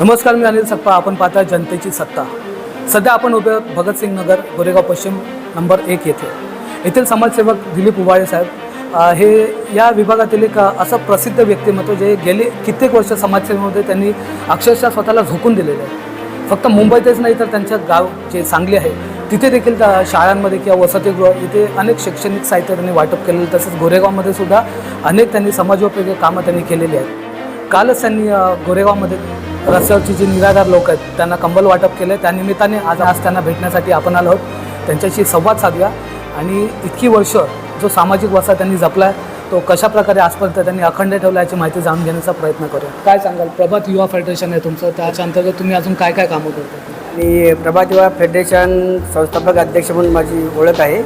नमस्कार मी अनिल सप्पा आपण पाहता जनतेची सत्ता. सध्या आपण उभे भगतसिंग नगर गोरेगाव पश्चिम नंबर एक येथे. येथील समाजसेवक दिलीप उबाळे साहेब हे या विभागातील एक असं प्रसिद्ध व्यक्तिमत्व जे गेले कित्येक वर्ष समाजसेवेमध्ये त्यांनी अक्षरशः स्वतःला झोकून दिलेलं आहे. फक्त मुंबईतच नाही तर त्यांचं गाव जे सांगली आहे तिथे देखील त्या शाळांमध्ये किंवा वसतिगृह इथे अनेक शैक्षणिक साहित्य त्यांनी वाटप केलेलं तसेच गोरेगावमध्ये सुद्धा अनेक त्यांनी समाजोपयोगी कामं त्यांनी केलेली आहेत. कालच त्यांनी गोरेगावमध्ये रस्त्यावरची जी निराधार लोक आहेत त्यांना कंबल वाटप केले त्यानिमित्ताने आज आज त्यांना भेटण्यासाठी आपण आलो आहोत. त्यांच्याशी संवाद साधूया. आणि इतकी वर्ष जो सामाजिक वसा त्यांनी जपला आहे तो कशा प्रकारे आजपर्यंत त्यांनी अखंड ठेवला याची माहिती जाणून घेण्याचा प्रयत्न करूया. काय सांगाल? प्रभात युवा फेडरेशन आहे तुमचं. त्याच्या अंतर्गत तुम्ही अजून काय काय कामं करता? मी प्रभात युवा फेडरेशन संस्थापक अध्यक्ष म्हणून माझी ओळख आहे.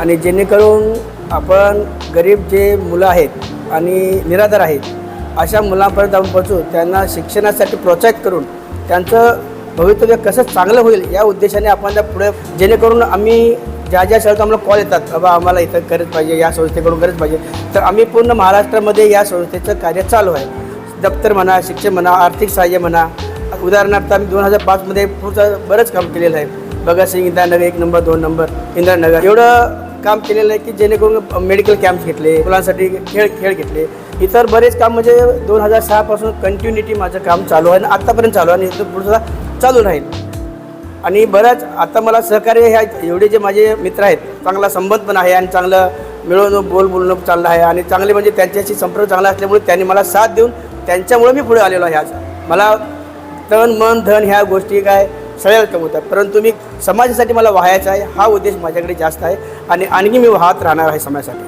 आणि जेणेकरून आपण गरीब जे मुलं आहेत आणि निराधार आहेत अशा मुलांपर्यंत जाऊन पोहोचू त्यांना शिक्षणासाठी प्रोत्साहित करून त्यांचं भवितव्य कसं चांगलं होईल या उद्देशाने आपण त्या पुढे जेणेकरून आम्ही ज्या ज्या शाळेत आम्हाला कॉल येतात बाबा आम्हाला इथं गरज पाहिजे या संस्थेकडून गरज पाहिजे तर आम्ही पूर्ण महाराष्ट्रामध्ये या संस्थेचं कार्य चालू आहे. दप्तर म्हणा शिक्षण म्हणा आर्थिक सहाय्य म्हणा. उदाहरणार्थ आम्ही दोन हजार पाचमध्ये पुढचं बरंच काम केलेलं आहे. भगतसिंग इंदिरानगर एक नंबर दोन नंबर इंदिरानगर एवढं काम केलेलं आहे की जेणेकरून मेडिकल कॅम्प घेतले मुलांसाठी खेळ खेळ घेतले. इतर बरेच काम म्हणजे दोन हजार सहापासून कंटिन्युटी माझं काम चालू आहे आणि आत्तापर्यंत चालू आहे आणि इथं चालू राहील. आणि बऱ्याच आता मला सहकार्य ह्या एवढे जे माझे मित्र आहेत चांगला संबंध पण आहे आणि चांगलं मिळवणं बोल बोलणं चाललं आहे आणि चांगले म्हणजे त्यांच्याशी संपर्क चांगला असल्यामुळे त्यांनी मला साथ देऊन त्यांच्यामुळे मी पुढे आलेलो आहे आज. मला तन मन धन ह्या गोष्टी काय सगळ्या कमवतात परंतु मी समाजासाठी मला वाहायचा आहे हा उद्देश माझ्याकडे जास्त आहे आणि आणखी मी वाहत राहणार आहे समाजासाठी.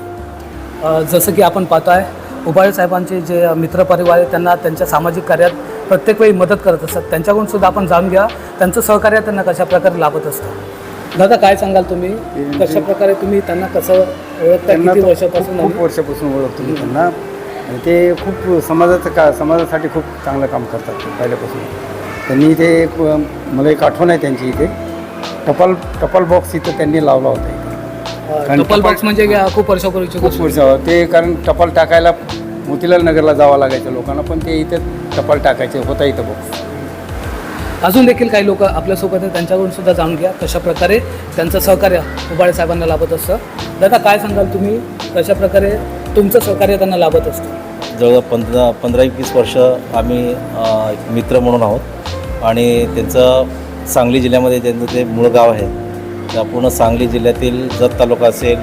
अ, जसं की आपण पाहतो आहे उबाळे साहेबांचे जे मित्रपरिवार आहे त्यांना त्यांच्या सामाजिक कार्यात प्रत्येक वेळी मदत करत असतात. त्यांच्याकडून सुद्धा आपण जाणून घ्या त्यांचं सहकार्य त्यांना कशा प्रकारे लाभत असतं. दादा काय सांगाल तुम्ही? कशा प्रकारे तुम्ही त्यांना कसं ओळखता? किती वर्षापासून खूप वर्षापासून ओळखतो मी त्यांना. आणि ते खूप समाजाचं का समाजासाठी खूप चांगलं काम करतात पहिल्यापासून. त्यांनी इथे एक मला एक आठवण आहे त्यांची इथे. टपाल टपाल बॉक्स इथं त्यांनी लावला होता इथे. अ, टपाल बॉक्स म्हणजे खूप वर्षापूर्वीची खूप वर्ष ते कारण टपाल टाकायला मोतीलाल नगरला जावं लागायचं लोकांना पण ते इथे टपाल टाकायचे होता इथं बॉक्स अजून देखील काही लोक आपल्यासोबत त्यांच्याकडून सुद्धा जाणून घ्या कशा प्रकारे त्यांचं सहकार्य उबाळे साहेबांना लाभत असतं. दादा काय सांगाल तुम्ही? कशा प्रकारे तुमचं सहकार्य त्यांना लाभत असतं? जवळजवळ पंधरा पंधरा एकवीस वर्ष आम्ही एक मित्र म्हणून आहोत. आणि त्यांचं सांगली जिल्ह्यामध्ये त्यांचं ते मूळ गाव आहे त्या पूर्ण सांगली जिल्ह्यातील जत तालुका असेल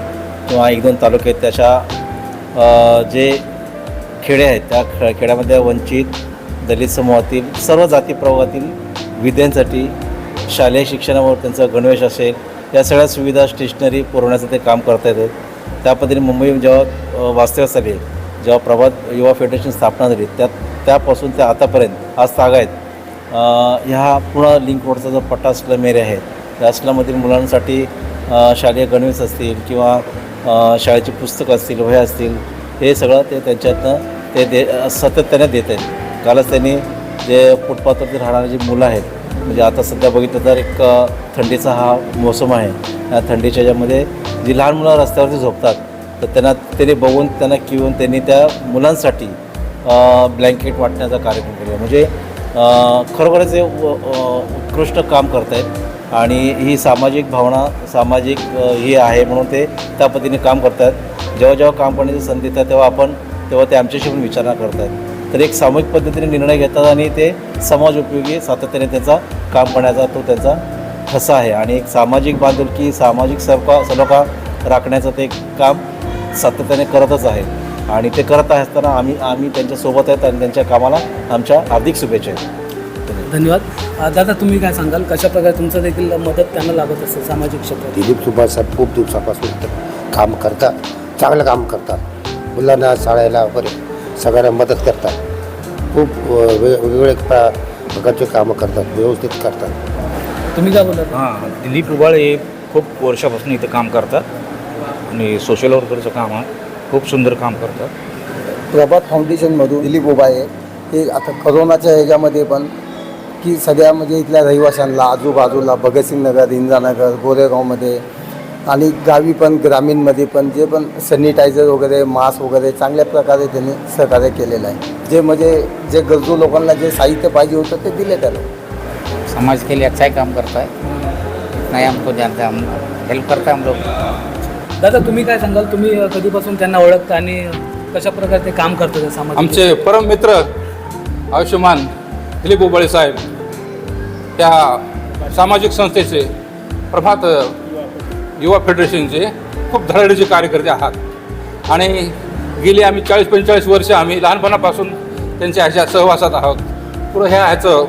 किंवा एक दोन तालुके आहेत त्याच्या जे खेडे आहेत त्या खे खेड्यामध्ये वंचित दलित समूहातील सर्व जाती प्रवाहातील विद्यांसाठी शालेय शिक्षणावर त्यांचा गणवेश असेल या सगळ्या सुविधा स्टेशनरी पुरवण्याचं ते काम करता येतात त्या पद्धतीने मुंबई जेव्हा वास्तव्यास आली जेव्हा प्रभात युवा फेडरेशन स्थापना झाली त्या त्यापासून ते आतापर्यंत आज ताग आहेत. ह्या पूर्ण लिंक रोडचा जो पट्टा स्लम एरिया आहे त्या स्लममधील मुलांसाठी शालेय गणवेश असतील किंवा शाळेची पुस्तकं असतील वह्या असतील हे सगळं ते त्यांच्यातनं ते दे सातत्याने देत आहेत. कालच त्यांनी जे फुटपाथवरती राहणारे जे मुलं आहेत म्हणजे आता सध्या बघितलं तर एक थंडीचा हा मोसम आहे. या थंडीच्या याच्यामध्ये जी लहान मुलं रस्त्यावरती झोपतात तर त्यांना त्यांनी बघून त्यांना किंवा त्यांनी त्या मुलांसाठी ब्लँकेट वाटण्याचा कार्यक्रम केला म्हणजे खरोखरच हे उत्कृष्ट काम करत आहेत आणि ही सामाजिक भावना सामाजिक ही आहे म्हणून ते त्या पद्धतीने काम करत आहेत जेव्हा जेव्हा काम करण्याची संधी येतात तेव्हा आपण तेव्हा ते आमच्याशी पण विचारणा करत आहेत तर एक सामूहिक पद्धतीने निर्णय घेतात आणि ते समाज उपयोगी सातत्याने त्यांचा काम करण्याचा तो त्यांचा ठसा आहे. आणि एक सामाजिक बांधिलकी सामाजिक सरका सलोखा राखण्याचं ते काम सातत्याने करतच आहे. आणि ते करत असताना आम्ही आम्ही त्यांच्यासोबत आहेत आणि त्यांच्या कामाला आमच्या हार्दिक शुभेच्छा आहेत धन्यवाद. दादा तुम्ही काय सांगाल? कशा प्रकारे तुमचं देखील मदत त्यांना लागत असतं सामाजिक क्षेत्रात? दिलीप सुभाष साहेब खूप दिवसापासून काम करतात चांगलं काम करतात. मुलांना शाळेला वगैरे सगळ्यांना मदत करतात. खूप वेगवेगळे प्र प्रकारचे कामं करतात व्यवस्थित करतात. तुम्ही काय बोलत हां दिलीप उबाळे हे खूप वर्षापासून इथं काम करतात आणि सोशल वर्करचं काम आहे. खूप सुंदर काम करतात. प्रभात फाउंडेशनमधून दिलीप उबाळे हे आता करोनाच्या ह्याच्यामध्ये पण की सगळ्या म्हणजे इथल्या रहिवाशांना आजूबाजूला भगतसिंग नगर इंदिरानगर गोरेगावमध्ये आणि गावी पण ग्रामीणमध्ये पण जे पण सॅनिटायझर वगैरे मास्क वगैरे चांगल्या प्रकारे त्यांनी सहकार्य केलेलं आहे. जे म्हणजे जे गरजू लोकांना जे साहित्य पाहिजे होतं ते दिले त्याला. समाज के लिए अच्छा ही काम करता है. नहीं हमको जानते हम हेल्प करते हैं हम लोग. दादा तुम्ही काय सांगाल? तुम्ही कधीपासून त्यांना ओळखता आणि कशा प्रकारे ते काम करतात सामाजिक आमचे परम मित्र आयुष्यमान दिलीप उबळे साहेब त्या सामाजिक संस्थेचे प्रभात युवा फेडरेशनचे खूप धडाडीचे कार्यकर्ते आहात. आणि गेली आम्ही चाळीस पंचेचाळीस वर्ष आम्ही लहानपणापासून त्यांच्या ह्याच्या सहवासात आहोत. पुढं ह्या ह्याचं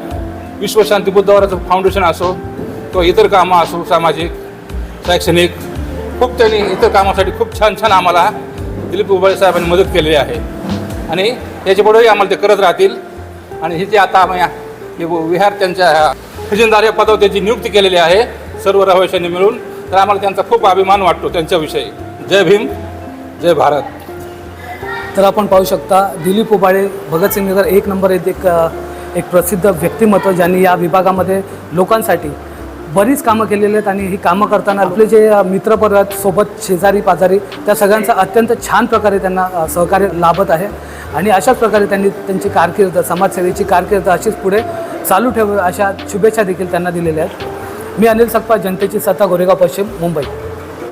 विश्वशांती बुद्धवाराचं फाउंडेशन असो किंवा इतर कामं असो सामाजिक शैक्षणिक खूप त्यांनी इतर कामासाठी खूप छान छान आम्हाला दिलीप उबाळे साहेबांनी मदत केलेली आहे. आणि याच्यापुढेही आम्हाला ते करत राहतील. आणि हे जे आता आम्ही विहार त्यांच्या खजिनदार या पदावर त्याची नियुक्ती केलेली आहे सर्व रहिवाशांनी मिळून. तर आम्हाला त्यांचा खूप अभिमान वाटतो त्यांच्याविषयी. जय भीम जय भारत. तर आपण पाहू शकता दिलीप उबाळे भगतसिंग नगर एक नंबर येथे एक एक प्रसिद्ध व्यक्तिमत्व ज्यांनी या विभागामध्ये लोकांसाठी बरीच कामं केलेली आहेत आणि ही कामं करताना आपले जे मित्रपरत सोबत शेजारी पाजारी त्या सगळ्यांचा अत्यंत छान प्रकारे त्यांना सहकार्य लाभत आहे. आणि अशाच प्रकारे त्यांनी त्यांची कारकीर्द समाजसेवेची कारकीर्द अशीच पुढे चालू ठेव अशा शुभेच्छा देखील त्यांना दिलेल्या आहेत. मी अनिल सकपा जनतेची सत्ता गोरेगाव पश्चिम मुंबई.